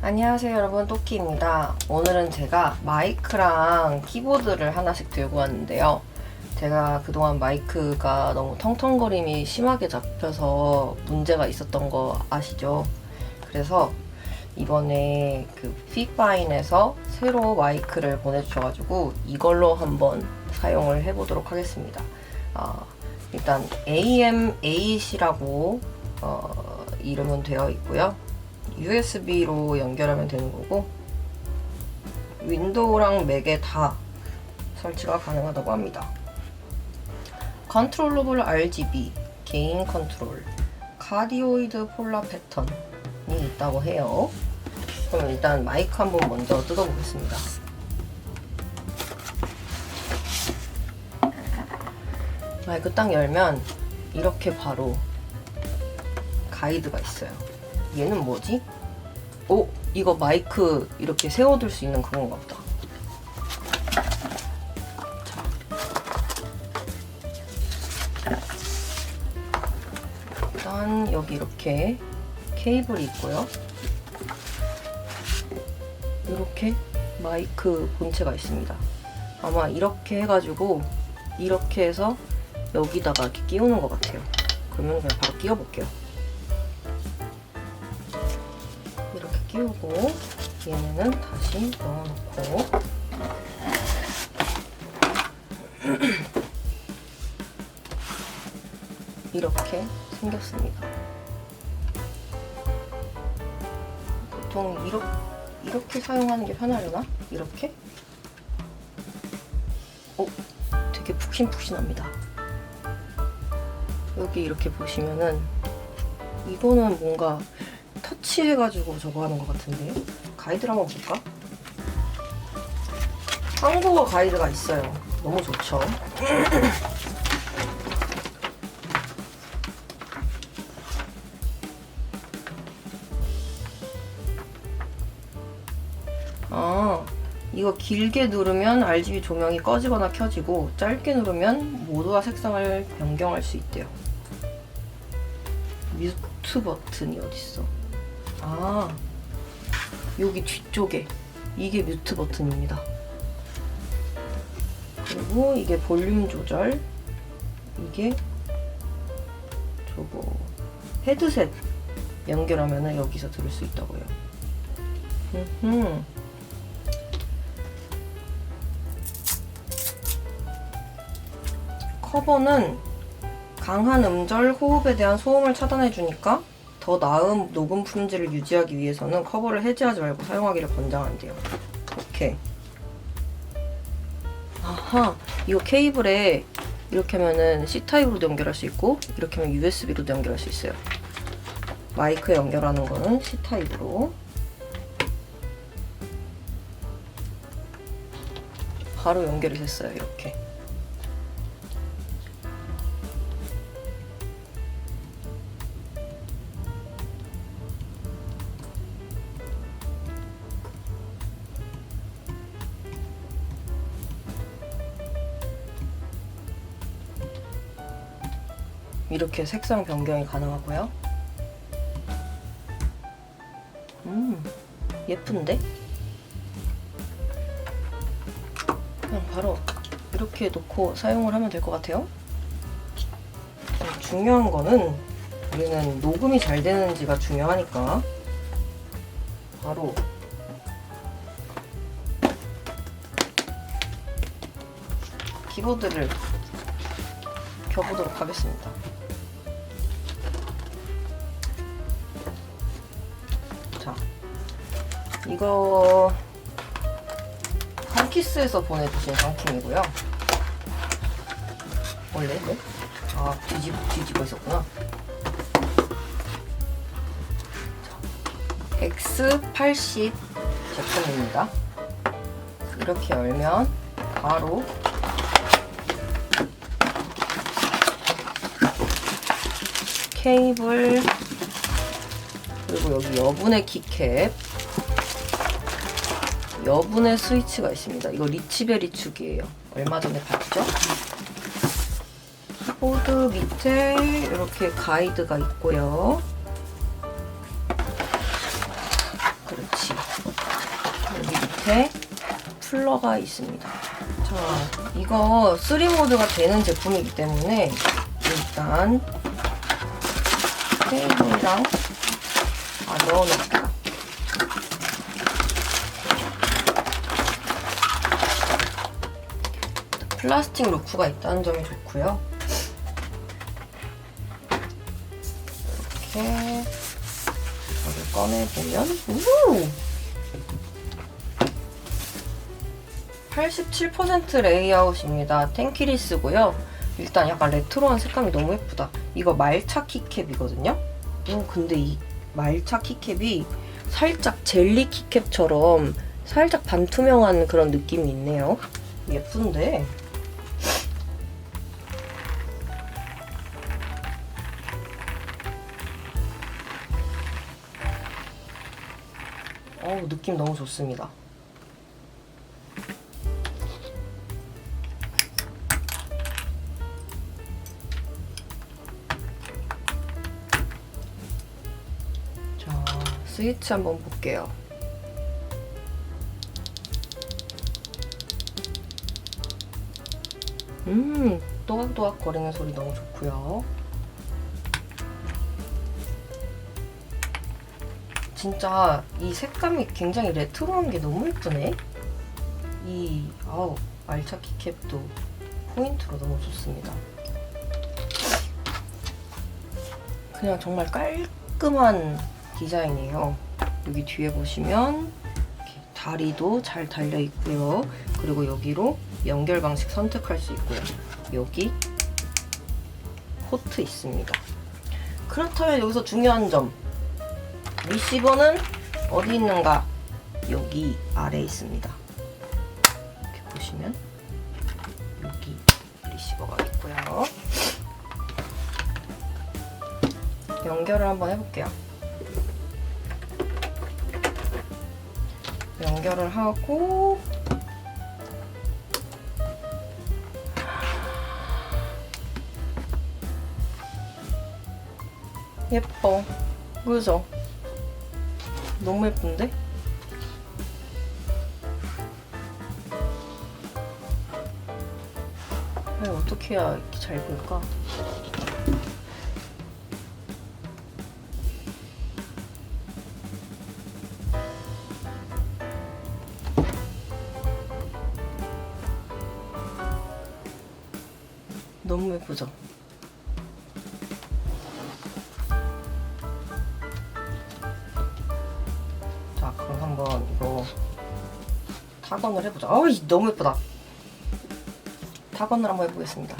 안녕하세요 여러분. 토끼입니다. 오늘은 제가 마이크랑 키보드를 하나씩 들고 왔는데요. 제가 그동안 마이크가 너무 텅텅거림이 심하게 잡혀서 문제가 있었던 거 아시죠? 그래서 이번에 그 피파인에서 새로 마이크를 보내주셔가지고 이걸로 한번 사용을 해보도록 하겠습니다. 아, 일단 AM8이라고 어, 이름은 되어 있고요 USB로 연결하면 되는 거고 윈도우랑 맥에 다 설치가 가능하다고 합니다. 컨트롤러블 RGB, 게인 컨트롤, 카디오이드 폴라 패턴이 있다고 해요. 그럼 일단 마이크 한번 먼저 뜯어보겠습니다. 마이크 딱 열면 이렇게 바로 가이드가 있어요. 얘는 뭐지? 오, 이거 마이크 이렇게 세워둘 수 있는 그건가 보다. 자. 일단 여기 이렇게 케이블이 있고요. 이렇게 마이크 본체가 있습니다. 아마 이렇게 해가지고 이렇게 해서 여기다가 이렇게 끼우는 것 같아요. 그러면 그냥 바로 끼워볼게요. 끼우고 얘네는 다시 넣어놓고 이렇게 생겼습니다. 보통 이렇게, 이렇게 사용하는 게 편하려나? 이렇게? 오, 되게 푹신푹신합니다. 여기 이렇게 보시면은 이거는 뭔가 터치해가지고 저거 하는 것 같은데요? 가이드를 한번 볼까? 한국어 가이드가 있어요. 너무 좋죠. 아, 이거 길게 누르면 RGB 조명이 꺼지거나 켜지고 짧게 누르면 모드와 색상을 변경할 수 있대요. 뮤트 버튼이 어딨어? 아, 여기 뒤쪽에 이게 뮤트 버튼입니다. 그리고 이게 볼륨 조절, 이게 저거 헤드셋 연결하면 여기서 들을 수 있다고요. 음. 커버는 강한 음절, 호흡에 대한 소음을 차단해 주니까 더 나은 녹음 품질을 유지하기 위해서는 커버를 해제하지 말고 사용하기를 권장한대요. 오케이. 아하, 이거 케이블에 이렇게 하면은 C타입으로도 연결할 수 있고 이렇게 하면 USB로도 연결할 수 있어요. 마이크에 연결하는 거는 C타입으로 바로 연결이 됐어요. 이렇게. 이렇게 색상 변경이 가능하고요. 음, 예쁜데? 그냥 바로 이렇게 놓고 사용을 하면 될 것 같아요. 음, 중요한 거는 우리는 녹음이 잘 되는지가 중요하니까 바로 키보드를 켜보도록 하겠습니다. 자, 이거 한키스에서 보내주신 상품이고요. 원래 네? 아 뒤집 뒤집어 있었구나. 자, X80 제품입니다. 이렇게 열면 바로 케이블 그리고 여기 여분의 키캡 여분의 스위치가 있습니다. 이거 리치베리 축이에요. 얼마 전에 봤죠? 키보드 밑에 이렇게 가이드가 있고요. 그렇지. 이렇게 풀러가 있습니다. 자, 이거 3모드가 되는 제품이기 때문에 일단 테이블이랑 다 넣어놓을게요. 플라스틱 루프가 있다는 점이 좋고요. 이렇게 저를 꺼내보면 우! 87% 레이아웃입니다. 텐키리스고요. 일단 약간 레트로한 색감이 너무 예쁘다. 이거 말차 키캡이거든요. 어, 근데 이 말차 키캡이 살짝 젤리 키캡처럼 살짝 반투명한 그런 느낌이 있네요. 예쁜데? 어우, 느낌 너무 좋습니다. 스위치 한번 볼게요. 음, 또각또각 거리는 소리 너무 좋고요. 진짜 이 색감이 굉장히 레트로한 게 너무 예쁘네. 이 아우 말차 키 캡도 포인트로 너무 좋습니다. 그냥 정말 깔끔한 디자인이에요. 여기 뒤에 보시면 다리도 잘 달려 있고요. 그리고 여기로 연결 방식 선택할 수 있고요. 여기 포트 있습니다. 그렇다면 여기서 중요한 점 리시버는 어디 있는가? 여기 아래에 있습니다. 이렇게 보시면 여기 리시버가 있고요. 연결을 한번 해볼게요. 연결을 하고 예뻐. 그죠? 너무 예쁜데? 어떻게 해야 이렇게 잘 보일까? 너무 예쁘죠? 자, 그럼 한번 이거 타건을 해보자. 어이, 너무 예쁘다. 타건을 한번 해보겠습니다.